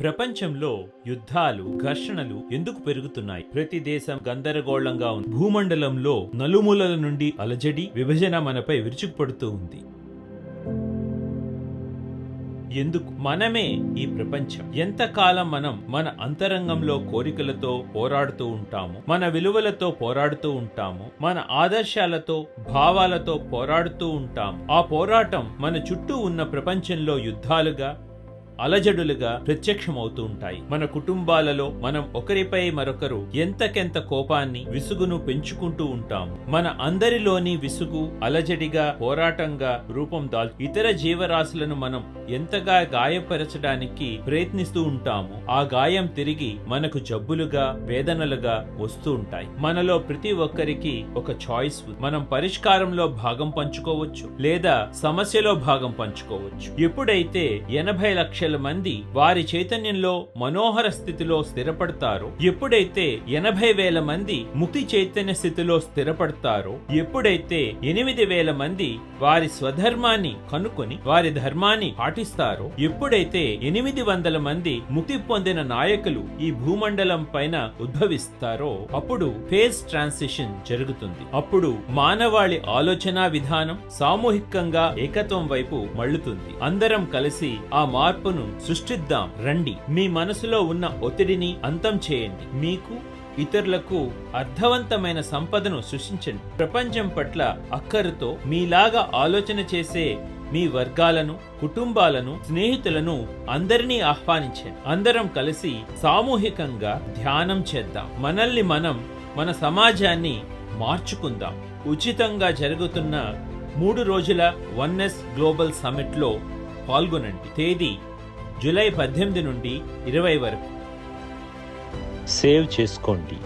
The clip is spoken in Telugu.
ప్రపంచంలో యుద్ధాలు ఘర్షణలు ఎందుకు పెరుగుతున్నాయి? ప్రతి దేశం గందరగోళంగా ఉంది. భూమండలంలో నలుమూలల నుండి అలజడి విభజన మనపై విరుచుకుపడుతూ ఉంది. ఎందుకు? మనమే ఈ ప్రపంచం. ఎంతకాలం మనం మన అంతరంగంలో కోరికలతో పోరాడుతూ ఉంటాము మన విలువలతో పోరాడుతూ ఉంటాము మన ఆదర్శాలతో భావాలతో పోరాడుతూ ఉంటాము ఆ పోరాటం మన చుట్టూ ఉన్న ప్రపంచంలో యుద్ధాలుగా అలజడులుగా ప్రత్యక్షమవుతూ ఉంటాయి. మన కుటుంబాలలో మనం ఒకరిపై మరొకరు ఎంతకెంత కోపాన్ని విసుగును పెంచుకుంటూ ఉంటాము. మన అందరిలోని విసుగు అలజడిగా పోరాటంగా రూపం దాల్ ఇతర జీవరాశులను మనం ఎంతగా గాయపరచడానికి ప్రయత్నిస్తూ ఉంటాము ఆ గాయం తిరిగి మనకు జబ్బులుగా వేదనలుగా వస్తూ ఉంటాయి. మనలో ప్రతి ఒక్కరికి ఒక చాయిస్ మనం పరిష్కారంలో భాగం పంచుకోవచ్చు లేదా సమస్యలో భాగం పంచుకోవచ్చు. ఎప్పుడైతే ఎనభై లక్షల మంది వారి చైతన్యంలో మనోహర స్థితిలో స్థిరపడతారో. ఎప్పుడైతే ఎనభై వేల మంది ముక్తి చైతన్య స్థితిలో స్థిరపడతారో ఎప్పుడైతే ఎనిమిది వేల మంది వారి స్వధర్మాన్ని కనుకొని వారి ధర్మాన్ని పాటిస్తారో ఎప్పుడైతే ఎనిమిది వందల మంది ముక్తి పొందిన నాయకులు ఈ భూమండలం పైన ఉద్భవిస్తారో అప్పుడు ఫేజ్ ట్రాన్సిషన్ జరుగుతుంది. అప్పుడు మానవాళి ఆలోచన విధానం సామూహికంగా ఏకత్వం వైపు మళ్ళుతుంది. అందరం కలిసి ఆ మార్పును సృష్టిద్దాం. రండి. మీ మనసులో ఉన్న ఒత్తిడిని అంతం చేయండి. మీకు ఇతరులకు అర్థవంతమైన సంపదను సృష్టించండి. ప్రపంచం పట్ల అక్కరతో మీలాగా ఆలోచన చేసే మీ వర్గాలను కుటుంబాలను స్నేహితులను అందరినీ ఆహ్వానించండి. అందరం కలిసి సామూహికంగా ధ్యానం చేద్దాం. మనల్ని మనం మన సమాజాన్ని మార్చుకుందాం. ఉచితంగా జరుగుతున్న మూడు రోజుల వన్నెస్ గ్లోబల్ సమ్మిట్లో పాల్గొనండి. తేదీ జూలై పద్దెనిమిది నుండి ఇరవై వరకు. సేవ్ చేసుకోండి.